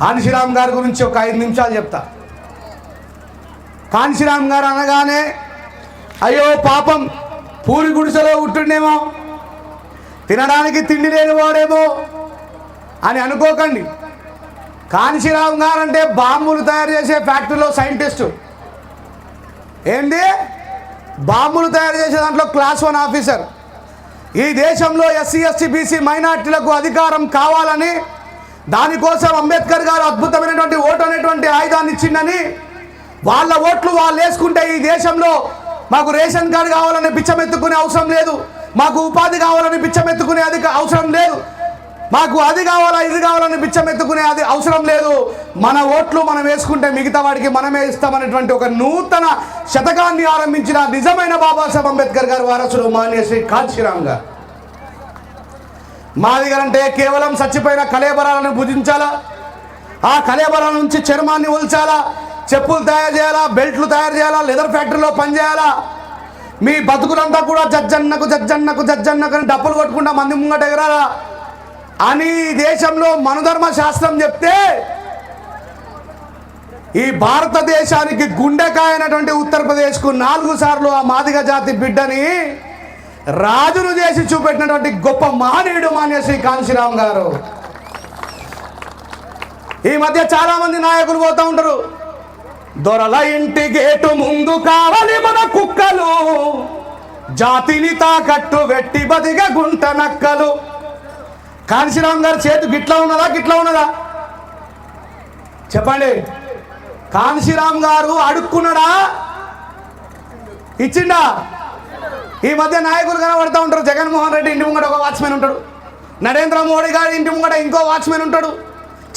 కాంశీరామ్ గారి గురించి ఒక ఐదు నిమిషాలు చెప్తా. కాంశీరామ్ గారు అనగానే అయ్యో పాపం పూరి గుడిసెలో ఉంటుండేమో తినడానికి తిండి లేని వాడేమో అని అనుకోకండి. కాంశీరామ్ గారు అంటే బాంబులు తయారు చేసే ఫ్యాక్టరీలో సైంటిస్టు. ఏంటి బాంబులు తయారు చేసే దాంట్లో క్లాస్ వన్ ఆఫీసర్. ఈ దేశంలో ఎస్సీ ఎస్టీ బీసీ మైనార్టీలకు అధికారం కావాలని దానికోసం అంబేద్కర్ గారు అద్భుతమైనటువంటి ఓటు అనేటువంటి ఆయుధాన్ని ఇచ్చిందని వాళ్ళ ఓట్లు వాళ్ళు వేసుకుంటే ఈ దేశంలో మాకు రేషన్ కార్డు కావాలని పిచ్చమెత్తుకునే అవసరం లేదు మాకు ఉపాధి కావాలని పిచ్చమెత్తుకునే అది అవసరం లేదు మాకు అది కావాలా ఇది కావాలని పిచ్చమెత్తుకునే అది అవసరం లేదు. మన ఓట్లు మనం వేసుకుంటే మిగతా వాడికి మనమే ఇస్తామనేటువంటి ఒక నూతన శతకాన్ని ఆరంభించిన నిజమైన బాబాసాహెబ్ అంబేద్కర్ గారు వారసుడు మాన్య శ్రీ కాంశీరామ్ గారు. మాదిగలంటే కేవలం చచ్చిపోయిన కలేబరాలను భుజించాలా? ఆ కలేబరాల నుంచి చర్మాన్ని ఉల్చాలా చెప్పులు తయారు చేయాలా? బెల్ట్లు తయారు చేయాలా? లెదర్ ఫ్యాక్టరీలో పనిచేయాలా? మీ బతుకులంతా కూడా జజ్జన్నకు జజ్జన్నకు జజ్జన్నకు అని డప్పులు కొట్టుకుంటా మంది ముంగట ఎగరాలా? అని దేశంలో మనుధర్మ శాస్త్రం చెప్తే ఈ భారతదేశానికి గుండెకాయ అయినటువంటి ఉత్తరప్రదేశ్కు నాలుగు సార్లు ఆ మాదిగ జాతి బిడ్డని రాజును చేసి చూపెట్టినటువంటి గొప్ప మహనీయుడు మాన్య కాంశీరామ్ గారు. ఈ మధ్య చాలా మంది నాయకులు పోతూ ఉంటారు. దొరల ఇంటి గేటు ముందు కావాలి మన కుక్కలు. జాతిని తాకట్టు వెట్టి బదిగ గుంట నక్కలు. కాంశీరామ్ గారి చేతి గిట్లా ఉన్నదా గిట్లా ఉన్నదా? చెప్పండి. కాంశీరామ్ గారు అడుక్కున్నాడా? ఇచ్చిండా? ఈ మధ్య నాయకులు కనబడుతూ ఉంటారు. జగన్మోహన్ రెడ్డి ఇంటి ముంగట ఒక వాచ్మెన్ ఉంటాడు. నరేంద్ర మోడీ గారి ఇంటి ముంగట ఇంకో వాచ్మెన్ ఉంటాడు.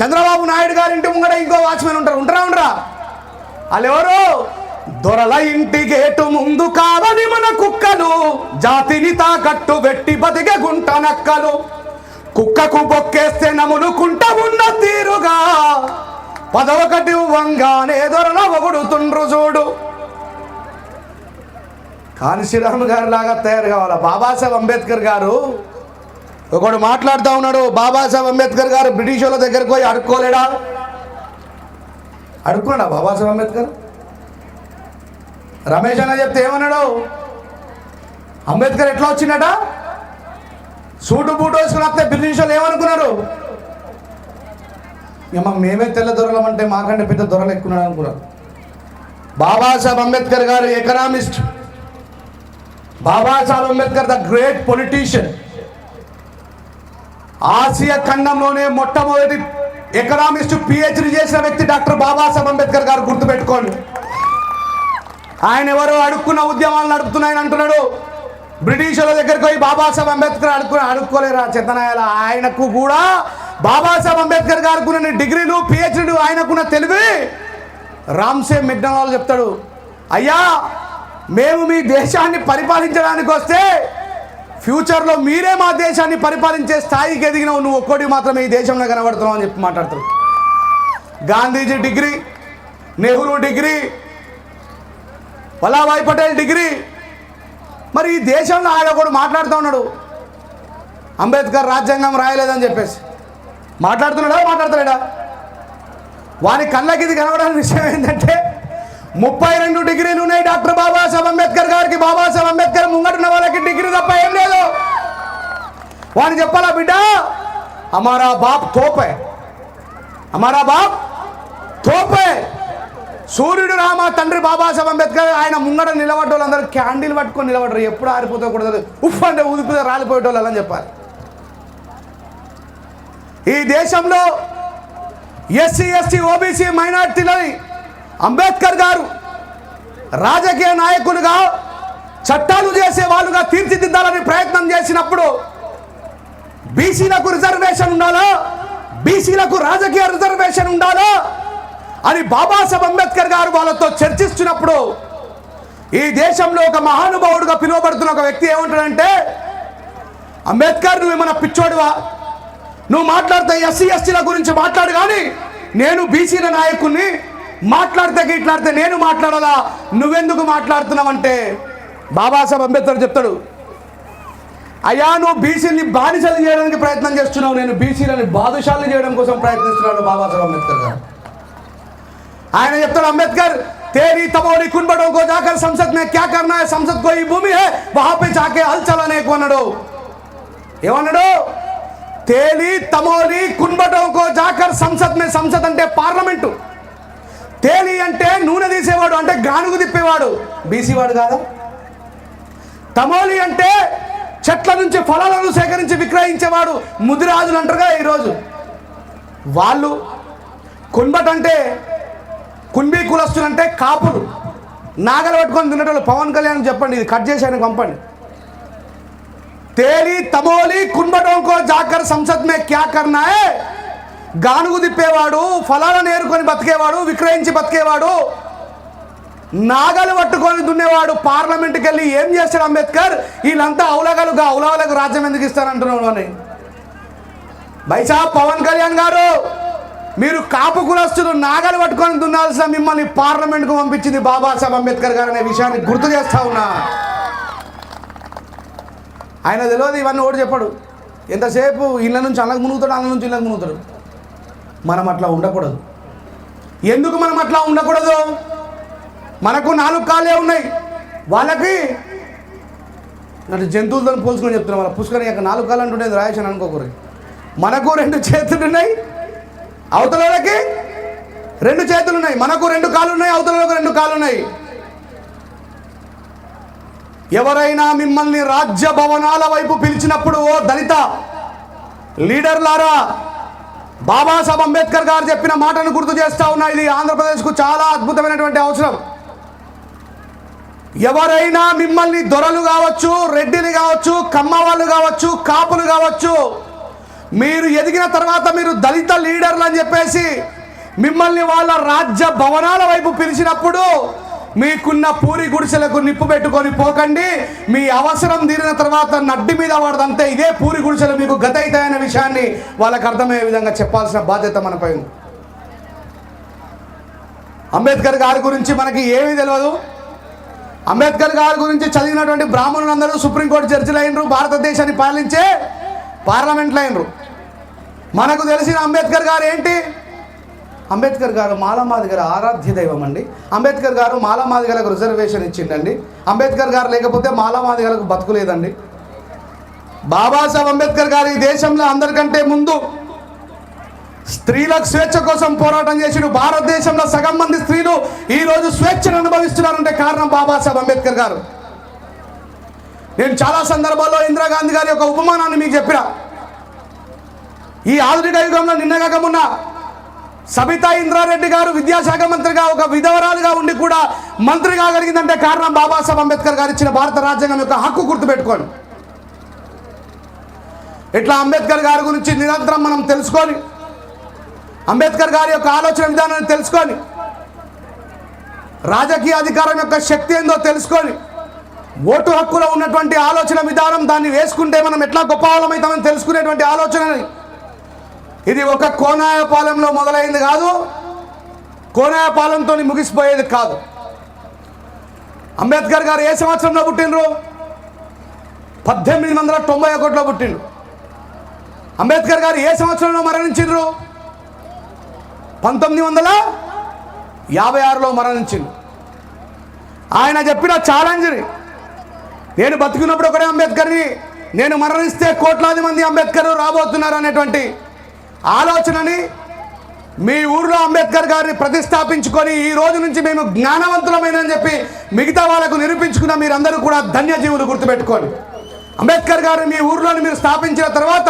చంద్రబాబు నాయుడు గారి ఇంటి ముంగట ఇంకో వాచ్మెన్ ఉంటారు. ఉంటారా ఉండరా? వాళ్ళు ఎవరు దొరల ఇంటి గేటు ముందు కావని మన కుక్కలు జాతిని తాకట్టు పెట్టి బతికే గుంట నక్కలు. కుక్కకు బొక్కేస్తే నములుకుంట ఉన్న తీరుగా. పదవకటి వంగానే దొరల ఒగుడుతుండ్రు చూడు. కాన్శీరామ్ గారు లాగా తయారు కావాలా? బాబాసాహెబ్ అంబేద్కర్ గారు ఒకడు మాట్లాడుతూ ఉన్నాడు బాబాసాహెబ్ అంబేద్కర్ గారు బ్రిటిష్ వాళ్ళ దగ్గరికి పోయి అడుక్కోలేడా? అడుక్కున్నాడా బాబాసాహెబ్ అంబేద్కర్? రమేష్ అన్న చెప్తే ఏమన్నాడు? అంబేద్కర్ ఎట్లా వచ్చిందట సూటు బూటు వేసుకుని వస్తే బ్రిటిష్ వాళ్ళు ఏమనుకున్నారు? మేమే తెల్ల దొరలం అంటే మాకంటే పెద్ద దొరలు ఎక్కున్నాడు అనుకున్నారు బాబాసాహెబ్ అంబేద్కర్ గారు economist Babasaheb Ambedkar the great politician. Asia ఖండంలోనే మొట్టమొదటి ఎకనామిస్ట్ పిహెచ్డి చేసిన వ్యక్తి డాక్టర్ బాబాసాహెబ్ అంబేద్కర్ గారు గుర్తుపెట్టుకోండి. ఆయన ఎవరో అడుక్కున్న ఉద్యమాలు నడుపుతున్నాయని అంటున్నాడు. బ్రిటిష్ వాళ్ళ దగ్గరికి పోయి బాబాసాహెబ్ అంబేద్కర్ అడుక్కుని అడుక్కోలేరా చెత్తనాయాల? ఆయనకు కూడా బాబాసాహెబ్ అంబేద్కర్ గారికి డిగ్రీలు పిహెచ్డీలు ఆయనకున్న తెలివి. రామ్సే మెక్డనాల్ చెప్తాడు అయ్యా మేము మీ దేశాన్ని పరిపాలించడానికి వస్తే ఫ్యూచర్లో మీరే మా దేశాన్ని పరిపాలించే స్థాయికి ఎదిగినావు. నువ్వు ఒక్కటి మాత్రమే ఈ దేశంలో కనబడుతున్నావు అని చెప్పి మాట్లాడతాడు Gandhiji degree Nehru degree Vallabhbhai Patel degree. మరి ఈ దేశంలో ఆయన కూడా మాట్లాడుతూ ఉన్నాడు. అంబేద్కర్ రాజ్యాంగం రాయలేదని చెప్పేసి. మాట్లాడుతున్నాడా మాట్లాడతాడా వాని కళ్ళకి ఇది కనబడని విషయం ఏంటంటే ముప్పై రెండు డిగ్రీలు ఉన్నాయి డాక్టర్ బాబాసాహెబ్ అంబేద్కర్ గారికి. బాబాసాహెబ్ అంబేద్కర్ ముంగటున్న వాళ్ళకి డిగ్రీ తప్ప ఏం లేదు. వాని చెప్పాలా బిడ్డ? అమారా బాప్ తోపే. అమారా బాప్ తోపే. సూర్యుడు రామ తండ్రి బాబాసాహెబ్ అంబేద్కర్ ఆయన ముంగట నిలబడ్డ వాళ్ళందరూ క్యాండిల్ పట్టుకొని నిలబడరు ఎప్పుడు ఆరిపోతే కూడా ఉఫ్ అంటే ఊదిపోతే రాలిపోయేటోళ్ళు అని చెప్పాలి. ఈ దేశంలో ఎస్సీ ఎస్టీ ఓబీసీ మైనార్టీలని అంబేద్కర్ గారు రాజకీయ నాయకులుగా చట్టాలు చేసే వాళ్ళుగా తీర్చిదిద్దాలని ప్రయత్నం చేసినప్పుడు బీసీలకు రిజర్వేషన్ ఉండాలా? బీసీలకు రాజకీయ రిజర్వేషన్ ఉండాలా? అని బాబాసాహెబ్ అంబేద్కర్ గారు వాళ్ళతో చర్చిస్తున్నప్పుడు ఈ దేశంలో ఒక మహానుభావుడుగా పిలువబడుతున్న ఒక వ్యక్తి ఏమంటాడంటే అంబేద్కర్ నువ్వు ఏమైనా పిచ్చోడువా? నువ్వు మాట్లాడితే ఎస్సీ ఎస్టీల గురించి మాట్లాడు కానీ నేను బీసీల నాయకుడిని మాట్లాడితే గిట్లాడితే నేను మాట్లాడాలా? నువ్వెందుకు మాట్లాడుతున్నావంటే? బాబాసాహెబ్ అంబేద్కర్ చెప్తాడు అయ్యా నువ్వు బీసీని బానిసలు చేయడానికి ప్రయత్నం చేస్తున్నావు. నేను బీసీలని బాదుషాలను చేయడం కోసం ప్రయత్నిస్తున్నాను బాబాసాహెబ్ అంబేద్కర్ గారు. ఆయన చెప్తాడు అంబేద్కర్ तेरी तमोरी कुंबड़ों को जाकर संसद में क्या करना है संसद को ही భూమి है वहां पे जाके हल चलाने को అన్నాడు ఏమన్నాడు? తేలి తమోరి కుంబటోకో జాకర్ సంసద్ మే సంసద్ అంటే పార్లమెంటు. తేలి అంటే నూనె తీసేవాడు అంటే గానుగు తిప్పేవాడు. బీసీ వాడు కాదా? తమోలి అంటే చెట్ల నుంచి ఫలాలను సేకరించి విక్రయించేవాడు ముదిరాజులు అంటారుగా ఈరోజు. వాళ్ళు కుంబట్ అంటే కుంబీ కులస్తులు అంటే కాపులు. నాగలు పట్టుకొని తినేటోళ్ళు పవన్ కళ్యాణ్ చెప్పండి ఇది కట్ చేసి ఆయన పంపండి. తేలి తమోలి కుంభటంకో జాకర్ సంసద్ మే క్యా కర్నా గానుగు తిప్పేవాడు ఫలాలను ఏరుకొని బతికేవాడు విక్రయించి బతికేవాడు నాగలు పట్టుకొని దున్నేవాడు పార్లమెంట్కి వెళ్ళి ఏం చేస్తాడు అంబేద్కర్? వీళ్ళంతా అవులగలుగా అవులగలకు రాజ్యం ఎందుకు ఇస్తారంటున్నాడు అని. బైసా పవన్ కళ్యాణ్ గారు మీరు కాపు కులస్తులు నాగలు పట్టుకొని దున్నాల్సిన మిమ్మల్ని పార్లమెంట్కు పంపించింది బాబాసాహెబ్ అంబేద్కర్ గారు అనే విషయాన్ని గుర్తు చేస్తా ఉన్నా. ఆయన తెలియదు ఇవన్నీ ఓడి చెప్పాడు. ఎంతసేపు ఇళ్ళ నుంచి అన్నకు మునుగుతాడు అన్న నుంచి ఇళ్ళకు మునుగుతాడు. మనం అట్లా ఉండకూడదు. ఎందుకు మనం అట్లా ఉండకూడదు? మనకు నాలుగు కాళ్ళే ఉన్నాయి. వాళ్ళకి అంటే జంతువులతో పోల్చుకొని చెప్తున్నాం వాళ్ళ పుష్కరం యొక్క నాలుగు కాళ్ళు అంటుండేది రాయేషన్ అనుకోకూడదు. మనకు రెండు చేతులు ఉన్నాయి అవతలకి రెండు చేతులు ఉన్నాయి. మనకు రెండు కాళ్ళు ఉన్నాయి అవతలకు రెండు కాళ్ళు ఉన్నాయి. ఎవరైనా మిమ్మల్ని రాజ్య భవనాల వైపు పిలిచినప్పుడు ఓ దళిత లీడర్లారా బాబాసాహెబ్ అంబేద్కర్ గారు చెప్పిన మాటను గుర్తు చేస్తా ఉన్నా. ఇది ఆంధ్రప్రదేశ్కు చాలా అద్భుతమైనటువంటి అవసరం. ఎవరైనా మిమ్మల్ని దొరలు కావచ్చు రెడ్డిలు కావచ్చు కమ్మ వాళ్ళు కావచ్చు కాపులు కావచ్చు మీరు ఎదిగిన తర్వాత మీరు దళిత లీడర్లు అని చెప్పేసి మిమ్మల్ని వాళ్ళ రాజ్య భవనాల వైపు పిలిచినప్పుడు మీకున్న పూరి గుడిసెలకు నిప్పు పెట్టుకొని పోకండి. మీ అవసరం తీరిన తర్వాత నడ్డి మీద వాడదంతే ఇదే పూరి గుడిసెలు మీకు గత అవుతాయనే విషయాన్ని వాళ్ళకు అర్థమయ్యే విధంగా చెప్పాల్సిన బాధ్యత మనపై ఉంది. అంబేద్కర్ గారి గురించి మనకి ఏమీ తెలియదు అంబేద్కర్ గారి గురించి చదివినటువంటి బ్రాహ్మణులందరూ సుప్రీంకోర్టు జడ్జిలు అయినరు భారతదేశాన్ని పాలించే పార్లమెంట్లు అయినరు. మనకు తెలిసిన అంబేద్కర్ గారు ఏంటి? అంబేద్కర్ గారు మాలమాదిగల ఆరాధ్య దైవం అండి. అంబేద్కర్ గారు మాలమాదిగలకు రిజర్వేషన్ ఇచ్చిండండి. అంబేద్కర్ గారు లేకపోతే మాలమాదిగలకు బతుకులేదండి. బాబాసాహెబ్ అంబేద్కర్ గారు ఈ దేశంలో అందరికంటే ముందు స్త్రీలకు స్వేచ్ఛ కోసం పోరాటం చేసిన భారతదేశంలో సగం మంది స్త్రీలు ఈరోజు స్వేచ్ఛను అనుభవిస్తున్నారంటే కారణం బాబాసాహెబ్ అంబేద్కర్ గారు. నేను చాలా సందర్భాల్లో ఇందిరాగాంధీ గారి యొక్క ఉపమానాన్ని మీకు చెప్పిన. ఈ ఆధునిక యుగంలో నిన్నగాక మొన్న సబితా ఇంద్రారెడ్డి గారు విద్యాశాఖ మంత్రిగా ఒక విధవరాలుగా ఉండి కూడా మంత్రి కాగలిగిందంటే కారణం బాబాసాహెబ్ అంబేద్కర్ గారు ఇచ్చిన భారత రాజ్యాంగం యొక్క హక్కు గుర్తుపెట్టుకోండి. ఇట్లా అంబేద్కర్ గారి గురించి నిరంతరం మనం తెలుసుకొని అంబేద్కర్ గారి యొక్క ఆలోచన విధానాన్ని తెలుసుకొని రాజకీయ అధికారం యొక్క శక్తి ఏందో తెలుసుకొని ఓటు హక్కులో ఉన్నటువంటి ఆలోచన విధానం దాన్ని వేసుకుంటే మనం ఎట్లా గొప్ప వాళ్ళమవుతామని తెలుసుకునేటువంటి ఆలోచనని ఇది ఒక కోనాయపాలెంలో మొదలైంది కాదు. కోనాయపాలెంతో ముగిసిపోయేది కాదు. అంబేద్కర్ గారు ఏ సంవత్సరంలో పుట్టినరు పద్దెనిమిది వందల తొంభై ఒకటిలో పుట్టిండు అంబేద్కర్ గారు ఏ సంవత్సరంలో మరణించిండ్రు? పంతొమ్మిది వందల యాభై ఆరులో మరణించిండు ఆయన చెప్పిన ఛాలెంజ్ని నేను బతుకున్నప్పుడు ఒకటే అంబేద్కర్ని నేను మరణిస్తే కోట్లాది మంది అంబేద్కర్ రాబోతున్నారు అనేటువంటి ఆలోచనని మీ ఊర్లో అంబేద్కర్ గారిని ప్రతిష్టాపించుకొని ఈ రోజు నుంచి మేము జ్ఞానవంతులమైనని చెప్పి మిగతా వాళ్ళకు నిరూపించుకున్న మీరందరూ కూడా ధన్యజీవులు గుర్తుపెట్టుకోండి. అంబేద్కర్ గారిని మీ ఊర్లోని మీరు స్థాపించిన తర్వాత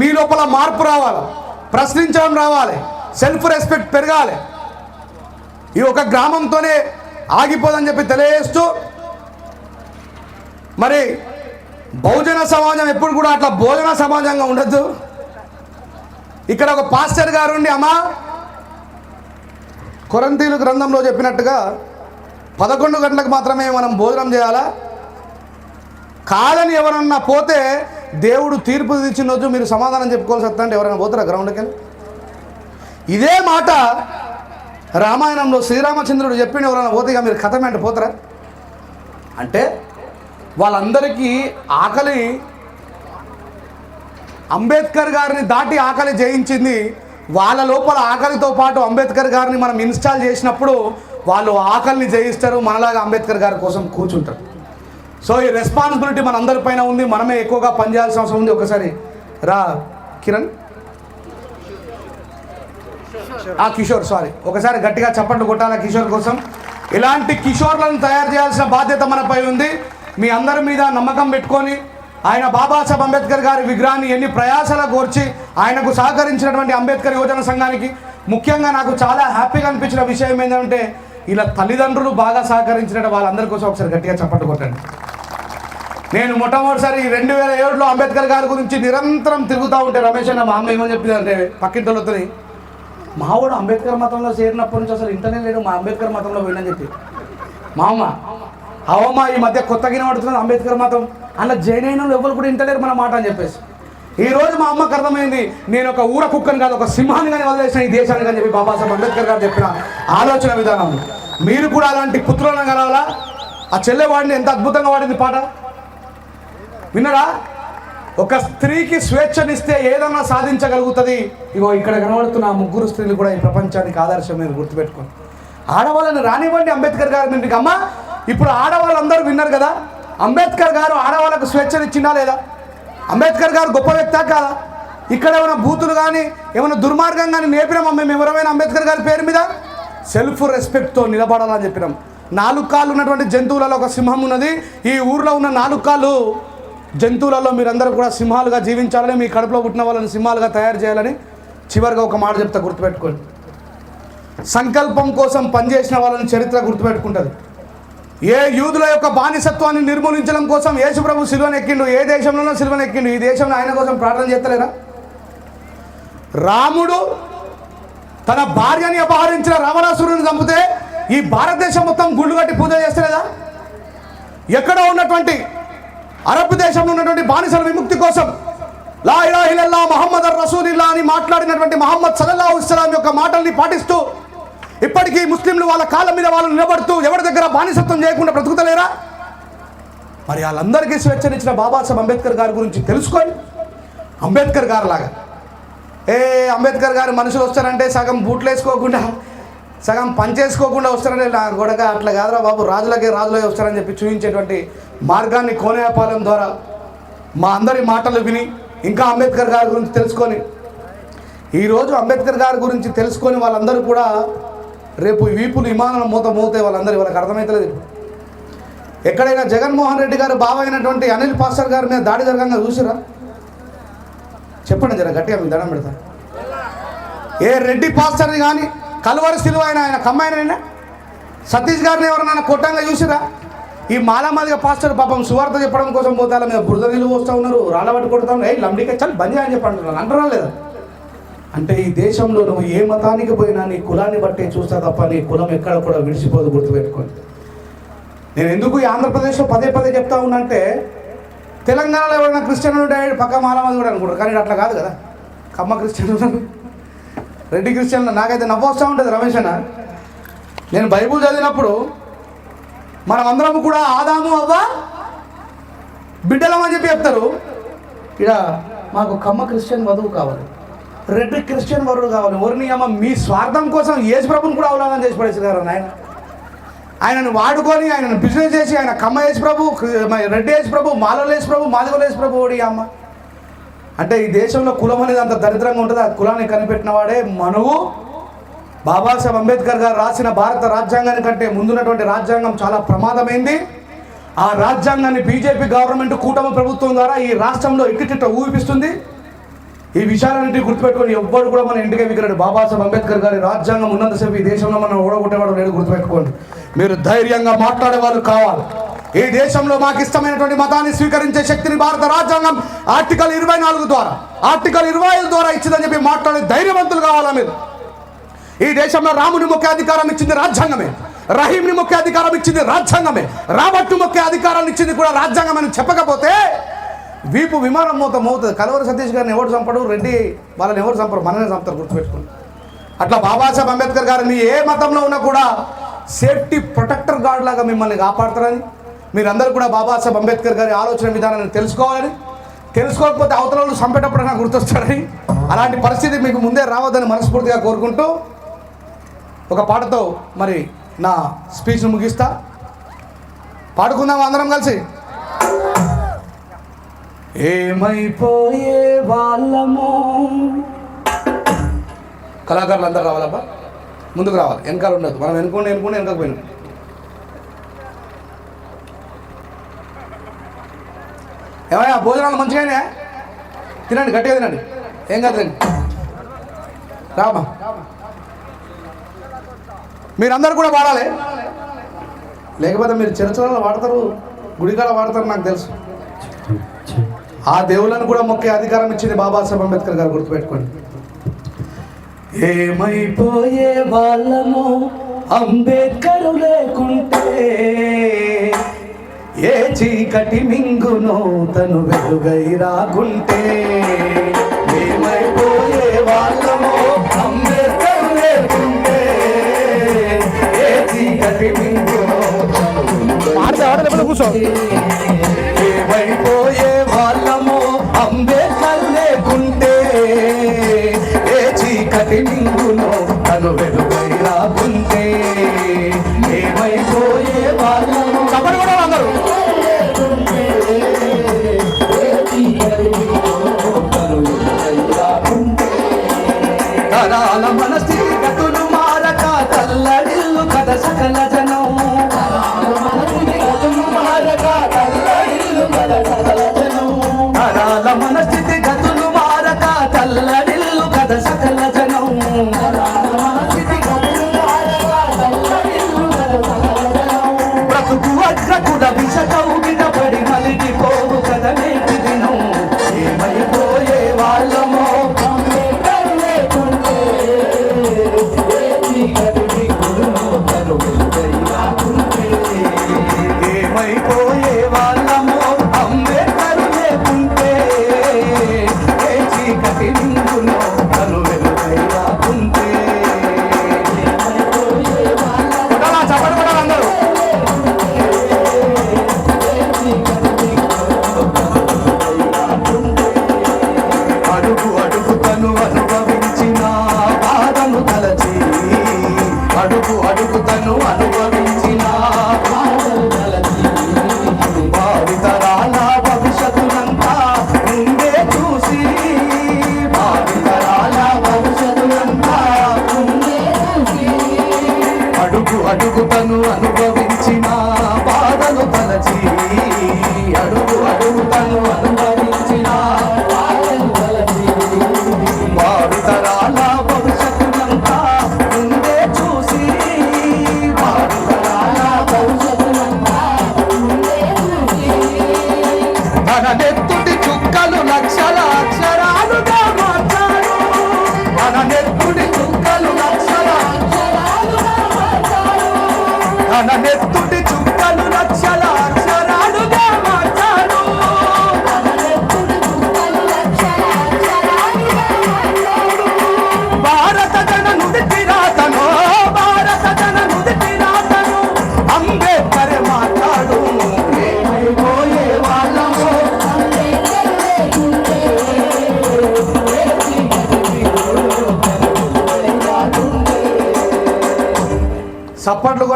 మీ లోపల మార్పు రావాలి ప్రశ్నించడం రావాలి సెల్ఫ్ రెస్పెక్ట్ పెరగాలి. ఈ ఒక గ్రామంతోనే ఆగిపోదని చెప్పి తెలియజేస్తూ మరి బహుజన సమాజం ఎప్పుడు కూడా అట్లా భోజన సమాజంగా ఉండద్దు. ఇక్కడ ఒక పాస్టర్ గారు ఉండి అమ్మా కొరంతీలు గ్రంథంలో చెప్పినట్టుగా పదకొండు గంటలకు మాత్రమే మనం భోజనం చేయాలా? కాదని ఎవరన్నా పోతే దేవుడు తీర్పు తీర్చిన రోజు మీరు సమాధానం చెప్పుకోవాల్సి వస్తా ఎవరైనా పోతారా గ్రౌండ్కి వెళ్ళి ఇదే మాట రామాయణంలో శ్రీరామచంద్రుడు చెప్పిన ఎవరైనా పోతే ఇక మీరు కథ వెంట పోతారా? అంటే వాళ్ళందరికీ ఆకలి అంబేద్కర్ గారిని దాటి ఆకలి జయించింది. వాళ్ళ లోపల ఆకలితో పాటు అంబేద్కర్ గారిని మనం ఇన్స్టాల్ చేసినప్పుడు వాళ్ళు ఆకలిని జయిస్తారు మనలాగా అంబేద్కర్ గారి కోసం కూర్చుంటారు. సో ఈ రెస్పాన్సిబిలిటీ మనందరిపైన ఉంది మనమే ఎక్కువగా పనిచేయాల్సిన అవసరం ఉంది. ఒకసారి రా కిరణ్. ఆ కిషోర్ సారీ ఒకసారి గట్టిగా చప్పట్లు కొట్టాలా కిషోర్ కోసం? ఇలాంటి కిషోర్లను తయారు చేయాల్సిన బాధ్యత మనపై ఉంది. మీ అందరి మీద నమ్మకం పెట్టుకొని ఆయన బాబాసాహెబ్ అంబేద్కర్ గారి విగ్రహాన్ని ఎన్ని ప్రయాసాల కోర్చి ఆయనకు సహకరించినటువంటి అంబేద్కర్ యువజన సంఘానికి ముఖ్యంగా నాకు చాలా హ్యాపీగా అనిపించిన విషయం ఏంటంటే ఇలా తల్లిదండ్రులు బాగా సహకరించిన వాళ్ళందరి కోసం ఒకసారి గట్టిగా చప్పట్లు కొట్టండి. నేను మొట్టమొదటిసారి రెండు వేల ఏడులో అంబేద్కర్ గారి గురించి నిరంతరం తిరుగుతూ ఉంటే రమేష్ అన్న మా అమ్మ ఏమని చెప్పిందంటే పక్కింటలతో మావాడు అంబేద్కర్ మతంలో చేరినప్పటి నుంచి అసలు ఇంటనే లేడు మా అంబేద్కర్ మతంలో వెళ్ళని చెప్పి. మా అమ్మ అవమ్మ ఈ మధ్య కొత్తగా పడుతున్నది అంబేద్కర్ మతం. అలా జైన్ అయిన వాళ్ళు ఎవరు కూడా ఇంటలేరు మన మాట అని చెప్పేసి. ఈ రోజు మా అమ్మకు అర్థమైంది నేను ఒక ఊర కుక్కని కాదు ఒక సింహాన్ని కానీ వదిలేసిన ఈ దేశాన్ని కానీ చెప్పి బాబాసాహెబ్ అంబేద్కర్ గారు చెప్పిన ఆలోచన విధానం. మీరు కూడా అలాంటి పుత్రులను కలవాలా? ఆ చెల్లెవాడిని ఎంత అద్భుతంగా వాడింది పాట? విన్నరా? ఒక స్త్రీకి స్వేచ్ఛనిస్తే ఏదన్నా సాధించగలుగుతుంది? ఇగో ఇక్కడ కనబడుతున్న ముగ్గురు స్త్రీలు కూడా ఈ ప్రపంచానికి ఆదర్శం మీరు గుర్తుపెట్టుకోండి. ఆడవాళ్ళని రానివ్వండి అంబేద్కర్ గారు మీకు అమ్మ ఇప్పుడు ఆడవాళ్ళందరూ విన్నారు కదా? అంబేద్కర్ గారు ఆడవాళ్ళకు స్వేచ్ఛనిచ్చిందా లేదా? అంబేద్కర్ గారు గొప్ప వ్యక్త కాదా? ఇక్కడ ఏమైనా బూతులు కానీ ఏమైనా దుర్మార్గం కానీ నేర్పినామా మేము ఎవరైనా అంబేద్కర్ గారి పేరు మీద? సెల్ఫ్ రెస్పెక్ట్తో నిలబడాలని చెప్పినాం. నాలుగు కాళ్ళు ఉన్నటువంటి జంతువులలో ఒక సింహం ఉన్నది. ఈ ఊర్లో ఉన్న నాలుగు కాళ్ళు జంతువులలో మీరందరూ కూడా సింహాలుగా జీవించాలని మీ కడుపులో పుట్టిన వాళ్ళని సింహాలుగా తయారు చేయాలని చివరిగా ఒక మాట చెప్తా గుర్తుపెట్టుకోండి. సంకల్పం కోసం పనిచేసిన వాళ్ళని చరిత్ర గుర్తుపెట్టుకుంటుంది. ఏ యూదుల యొక్క బానిసత్వాన్ని నిర్మూలించడం కోసం యేసుప్రభు సిలువను ఎక్కిండు ఏ దేశంలోనో సిలువను ఎక్కిండు ఈ దేశంలో ఆయన కోసం ప్రార్థన చేస్తలేరా? రాముడు తన భార్యని అపహరించిన రావణాసురుని చంపితే ఈ భారతదేశం మొత్తం గుళ్ళు కట్టి పూజ చేస్తలేదా? ఎక్కడ ఉన్నటువంటి అరబ్ దేశంలో ఉన్నటువంటి బానిసల విముక్తి కోసం లా ఇలాహిలల్లా మహమ్మద్ రసూలిల్లా అని మాట్లాడినటువంటి మహమ్మద్ సల్లల్లా ఇస్లాం యొక్క మాటల్ని పాటిస్తూ ఇప్పటికీ ముస్లింలు వాళ్ళ కాళ్ళ మీద వాళ్ళు నిలబడుతూ ఎవరి దగ్గర బానిసత్వం చేయకుండా బ్రతుకుతలేరా? మరి వాళ్ళందరికీ స్వేచ్ఛనిచ్చిన బాబాసాహెబ్ అంబేద్కర్ గారి గురించి తెలుసుకొని అంబేద్కర్ గారు లాగా ఏ అంబేద్కర్ గారు మనుషులు వస్తారంటే సగం బూట్లు వేసుకోకుండా సగం పంచేసుకోకుండా వస్తారని నా గొడక అట్లా కాదురా బాబు రాజులకే రాజులకే వస్తారని చెప్పి చూపించేటువంటి మార్గాన్ని కోనేపాలెం ద్వారా మా అందరి మాటలు విని ఇంకా అంబేద్కర్ గారి గురించి తెలుసుకొని ఈరోజు అంబేద్కర్ గారి గురించి తెలుసుకొని వాళ్ళందరూ కూడా రేపు వీపులు విమానం మూత మూతే వాళ్ళందరూ వాళ్ళకి అర్థమవుతలేదు ఎక్కడైనా జగన్మోహన్ రెడ్డి గారు బావ అయినటువంటి అనిల్ పాస్టర్ గారి మీద దాడి జరగంగా చూసిరా? చెప్పండి జర గట్టిగా మీకు దండం పెడతా. ఏ రెడ్డి పాస్టర్ని కానీ కలువరి సిలువ ఆయన ఆయన కమ్మాయిన సతీష్ గారిని ఎవరైనా కొట్టంగా చూసిరా? ఈ మాలామాదిగా పాస్టర్ పాపం సువార్త చెప్పడం కోసం పోతే మీద బురద నీళ్ళు పోస్తూ ఉన్నారు రాళ్ళ పట్టి కొడుతా ఉన్నారు. ఏ లంబడికే చాలా బంద్ అని చెప్పి అంటారా లేదా? అంటే ఈ దేశంలో నువ్వు ఏ మతానికి పోయినా నీ కులాన్ని బట్టి చూస్తా తప్ప నీ కులం ఎక్కడ కూడా విడిచిపోదు గుర్తుపెట్టుకోండి. నేను ఎందుకు ఈ ఆంధ్రప్రదేశ్లో పదే పదే చెప్తా ఉన్నంటే తెలంగాణలో ఎవరైనా క్రిస్టియన్ ఉంటే పక్క మాలమది కూడా అనుకుంటారు కానీ అట్లా కాదు కదా. కమ్మ క్రిస్టియన్ రెడ్డి క్రిస్టియన్ నాకైతే నవ్వొస్తూ ఉంటుంది రమేష్ అన్న. నేను బైబుల్ చదివినప్పుడు మనం అందరం కూడా ఆదాము అవ్వ బిడ్డలమని చెప్పి చెప్తారు. ఇక మాకు కమ్మ క్రిస్టియన్ వధువు కావాలి. రెడ్డి క్రిస్టియన్ వరుడు కావాలి. ఎవరిని అమ్మ మీ స్వార్థం కోసం యేసు ప్రభుని కూడా అవలాదం చేసి పడేసారు ఆయన ఆయనను వాడుకొని ఆయనను బిజినెస్ చేసి ఆయన కమ్మ యేసు ప్రభు రెడ్డి యేసు ప్రభు మాలల యేసు ప్రభు మాదిగల యేసు ప్రభు ఓడి అమ్మ. అంటే ఈ దేశంలో కులం అనేది అంత దరిద్రంగా ఉంటుంది. ఆ కులాన్ని కనిపెట్టిన వాడే మనువు. బాబాసాహెబ్ అంబేద్కర్ గారు రాసిన భారత రాజ్యాంగాన్ని కంటే ముందున్నటువంటి రాజ్యాంగం చాలా ప్రమాదమైంది. ఆ రాజ్యాంగాన్ని బీజేపీ గవర్నమెంట్ కూటమి ప్రభుత్వం ద్వారా ఈ రాష్ట్రంలో ఇట్టిట్ట ఊపిస్తుంది ఈ విషయాలన్నింటి గుర్తుపెట్టుకొని ఎవ్వరు కూడా మన ఇంటికి విగ్రహం బాబాసాహెబ్ అంబేద్కర్ గారి రాజ్యాంగం ఉన్నంతసేపు ఈ దేశంలో మనం ఓడగొట్టేవాడు లేడు గుర్తుపెట్టుకోండి. మీరు ధైర్యంగా మాట్లాడేవారు కావాలి. ఈ దేశంలో మాకు ఇష్టమైనటువంటి మతాన్ని స్వీకరించే శక్తిని భారత రాజ్యాంగం ఆర్టికల్ ఇరవై నాలుగు ద్వారా ఆర్టికల్ ఇరవై ఐదు ద్వారా ఇచ్చిందని చెప్పి మాట్లాడే ధైర్యవంతులు కావాలా మీరు? ఈ దేశంలో రాముని ముఖ్య అధికారం ఇచ్చింది రాజ్యాంగమే. రహీంని ముఖ్య అధికారం ఇచ్చింది రాజ్యాంగమే. రాబట్టు ముఖ్య అధికారాన్ని ఇచ్చింది కూడా రాజ్యాంగం అని చెప్పకపోతే వీపు విమానం మూత మోతుంది కలవరి సతీష్ గారిని ఎవరు చంపడు? రెడ్డి వాళ్ళని ఎవరు చంపరు? మననే చంపుతారు గుర్తుపెట్టుకుని అట్లా బాబాసాహెబ్ అంబేద్కర్ గారు మీ ఏ మతంలో ఉన్నా కూడా సేఫ్టీ ప్రొటెక్టర్ గార్డ్ లాగా మిమ్మల్ని కాపాడతారని మీరందరూ కూడా బాబాసాహెబ్ అంబేద్కర్ గారి ఆలోచన విధానాన్ని తెలుసుకోవాలని తెలుసుకోకపోతే అవతల వాళ్ళు చంపేటప్పుడు నాకు గుర్తొస్తాడని అలాంటి పరిస్థితి మీకు ముందే రావద్దని మనస్ఫూర్తిగా కోరుకుంటూ ఒక పాటతో మరి నా స్పీచ్ను ముగిస్తా. పాడుకుందాం అందరం కలిసి. ఏమైపోయే వాళ్ళము? కళాకారులు అందరు రావాలబ్బా. ముందుకు రావాలి. వెనకాల ఉండదు మనం వెనుకోండి వెనుకుంటే వెనకకు ఏమయ్యా భోజనాలు మంచిగానే? తినండి గట్టిగా తినండి. ఏం కాదు తినండి రామా? మీరందరూ కూడా వాడాలి. లేకపోతే మీరు చిరచరాలు వాడతారు గుడికాడ వాడతారు నాకు తెలుసు. ఆ దేవుళ్ళని కూడా మొక్కే అధికారం ఇచ్చింది బాబాసాహెబ్ అంబేద్కర్ గారు గుర్తుపెట్టుకోండి. ఏమైపోయే వాళ్ళము అంబేద్కర్ లేకుంటే ఏ చీకటి మింగునో తను వెలుగై రాకుంటే? ఏమైపోయే వాళ్ళము అంబేద్కర్ లేకుంటే ఏ చీకటి మింగునో కూర్చో. ఏమైపో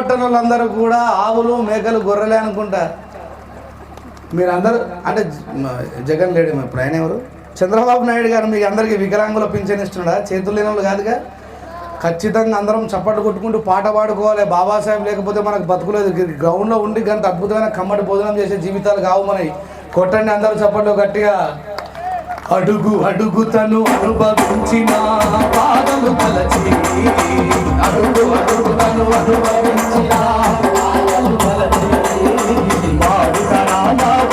చప్పట్లు వాళ్ళందరూ కూడా ఆవులు మేకలు గొర్రెలే అనుకుంటా మీరందరూ అంటే జగన్ లేడు ఇప్పుడు ఆయన ఎవరు? చంద్రబాబు నాయుడు గారు మీకు అందరికీ వికలాంగుల పింఛన్ ఇస్తున్నాడా? చేతులు లేని వాళ్ళు కాదుగా? ఖచ్చితంగా అందరం చప్పట్లు కొట్టుకుంటూ పాట పాడుకోవాలి. బాబాసాహెబ్ లేకపోతే మనకు బతుకులేదు. గ్రౌండ్లో ఉండి గంత అద్భుతమైన కమ్మటి భోజనం చేసే జీవితాలు కావు మనవి. కొట్టండి అందరూ చప్పట్లు గట్టిగా అడుగు అడుగుతను అనుభవించిన పాదము తలచి. అడుగు అడుగుతను అనుభవించిన పాదము తలచి. భావితరాల